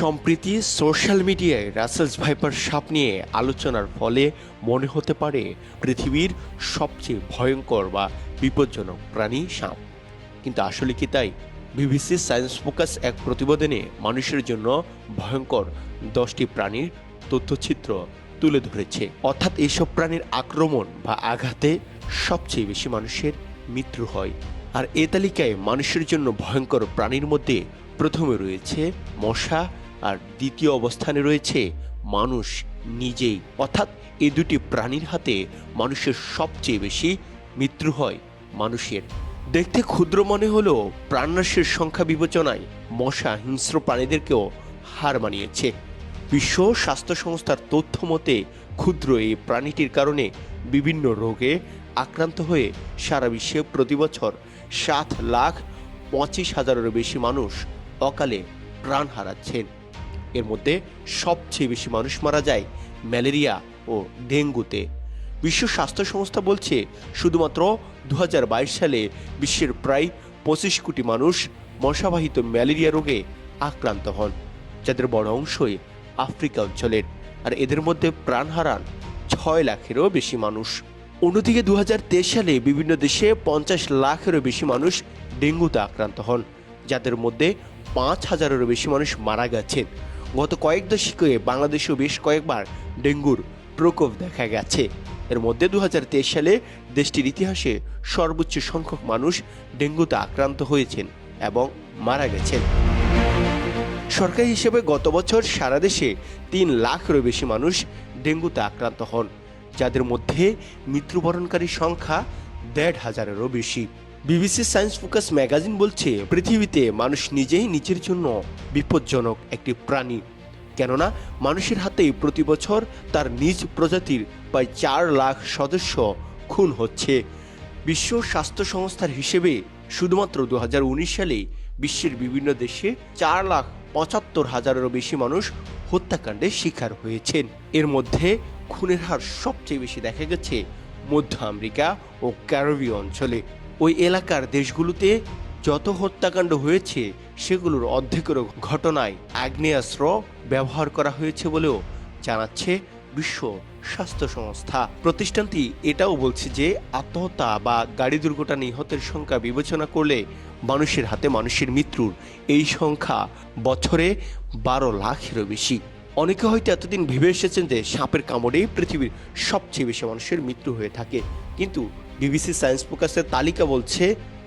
সম্প্রতি সোশ্যাল মিডিয়ায় Russell's viper সাপ নিয়ে আলোচনার ফলে মনে হতে পারে পৃথিবীর সবচেয়ে ভয়ঙ্কর বা বিপজ্জনক প্রাণী সাপ। কিন্তু আসলে কি তাই? বিবিসি সায়েন্স ফোকাস এক প্রতিবেদনে মানুষের জন্য ভয়ঙ্কর দশটি প্রাণীর তথ্যচিত্র তুলে ধরেছে। অর্থাৎ এইসব প্রাণীর আক্রমণ বা আঘাতে সবচেয়ে বেশি মানুষের মৃত্যু হয়। আর এ তালিকায় মানুষের জন্য ভয়ঙ্কর প্রাণীর মধ্যে প্রথমে রয়েছে মশা আর দ্বিতীয় অবস্থানে রয়েছে মানুষ নিজেই। অর্থাৎ এই দুটি প্রাণীর হাতে মানুষের সবচেয়ে বেশি মৃত্যু হয়, মানুষের। দেখতে ক্ষুদ্র মনে হলেও প্রাণনাশের সংখ্যা বিবেচনায় মশা হিংস্র প্রাণীদেরকেও হার মানিয়েছে। বিশ্ব স্বাস্থ্য সংস্থার তথ্য মতে, ক্ষুদ্র এই প্রাণীটির কারণে বিভিন্ন রোগে আক্রান্ত হয়ে সারা বিশ্বে প্রতি বছর সাত লাখ পঁচিশ হাজারেরও বেশি মানুষ অকালে প্রাণ হারাচ্ছেন। এর মধ্যে সবচেয়ে বেশি মানুষ মারা যায় ম্যালেরিয়া ও ডেঙ্গুতে। বিশ্ব স্বাস্থ্য সংস্থা বলছে, শুধুমাত্র দু হাজার বাইশ সালে বিশ্বের প্রায় পঁচিশ কোটি মানুষ মশাবাহিত ম্যালেরিয়া রোগে আক্রান্ত হন, যাদের বড় অংশই আফ্রিকা অঞ্চলের। আর এদের মধ্যে প্রাণ হারান ছয় লাখেরও বেশি মানুষ। অন্যদিকে দু হাজার তেইশ সালে বিভিন্ন দেশে পঞ্চাশ লাখেরও বেশি মানুষ ডেঙ্গুতে আক্রান্ত হন, যাদের মধ্যে পাঁচ হাজারেরও বেশি মানুষ মারা গেছেন। গত কয়েক দশকে বাংলাদেশেও বেশ কয়েকবার ডেঙ্গুর প্রকোপ দেখা গেছে। এর মধ্যে দু হাজার তেইশ সালে দেশটির ইতিহাসে সর্বোচ্চ সংখ্যক মানুষ ডেঙ্গুতে আক্রান্ত হয়েছেন এবং মারা গেছেন। সরকারি হিসেবে গত বছর সারা দেশে তিন লাখেরও বেশি মানুষ ডেঙ্গুতে আক্রান্ত হন, যাদের মধ্যে মৃত্যুবরণকারী সংখ্যা দেড় হাজারেরও বেশি। বিবিসি সায়েন্স ফোকাস ম্যাগাজিন বলছে, পৃথিবীতে মানুষ নিজেই নিজের জন্য বিপজ্জনক একটি প্রাণী। কেননা, মানুষের হাতেই প্রতি বছর তার নিজ প্রজাতির প্রায় চার লাখ সদস্য খুন হচ্ছে। বিশ্ব স্বাস্থ্য সংস্থার হিসেবে শুধুমাত্র দু হাজার উনিশ সালে বিশ্বের বিভিন্ন দেশে চার লাখ পঁচাত্তর হাজারেরও বেশি মানুষ হত্যাকাণ্ডের শিকার হয়েছেন। এর মধ্যে খুনের হার সবচেয়ে বেশি দেখা গেছে মধ্য আমেরিকা ও ক্যারিবীয় অঞ্চলে। ওই এলাকার দেশগুলোতে যত হত্যাকাণ্ড হয়েছে, সেগুলোর অর্ধেকেরও ঘটনায় আগ্নেয়াস্ত্র ব্যবহার করা হয়েছে বলেও জানাচ্ছে বিশ্ব স্বাস্থ্য সংস্থা। প্রতিষ্ঠানটি এটাও বলছে যে, আত্মহত্যা বা গাড়ি দুর্ঘটনা নিহতের সংখ্যা বিবেচনা করলে মানুষের হাতে মানুষের মৃত্যুর এই সংখ্যা বছরে বারো লাখেরও বেশি। অনেকে হয়তো এতদিন ভেবে এসেছেন যে সাপের কামড়েই পৃথিবীর সবচেয়ে বেশি মানুষের মৃত্যু হয়ে থাকে। কিন্তু বিবিসি সায়েন্স ফোকাসের তালিকা বলছে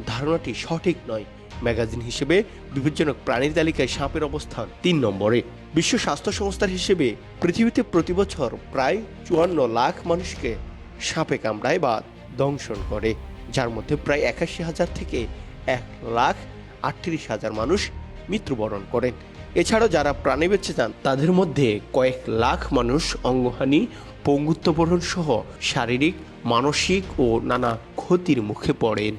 ধারণাটি সঠিক নয়। ম্যাগাজিন হিসেবে বিপজ্জনক প্রাণীর তালিকায় সাপের অবস্থান তিন নম্বরে। বিশ্ব স্বাস্থ্য সংস্থার হিসেবে পৃথিবীতে প্রতি বছর প্রায় চুয়ান্ন লাখ মানুষকে সাপে কামড়ায় বা দংশন করে, যার মধ্যে প্রায় একাশি হাজার থেকে এক লাখ আটত্রিশ হাজার মানুষ মৃত্যুবরণ করেন। এছাড়াও যারা প্রাণে বেঁচে যান, তাদের মধ্যে কয়েক লাখ মানুষ অঙ্গহানি, পঙ্গুত্ববরণ সহ শারীরিক, মানসিক ও নানা ক্ষতির মুখে পড়েন।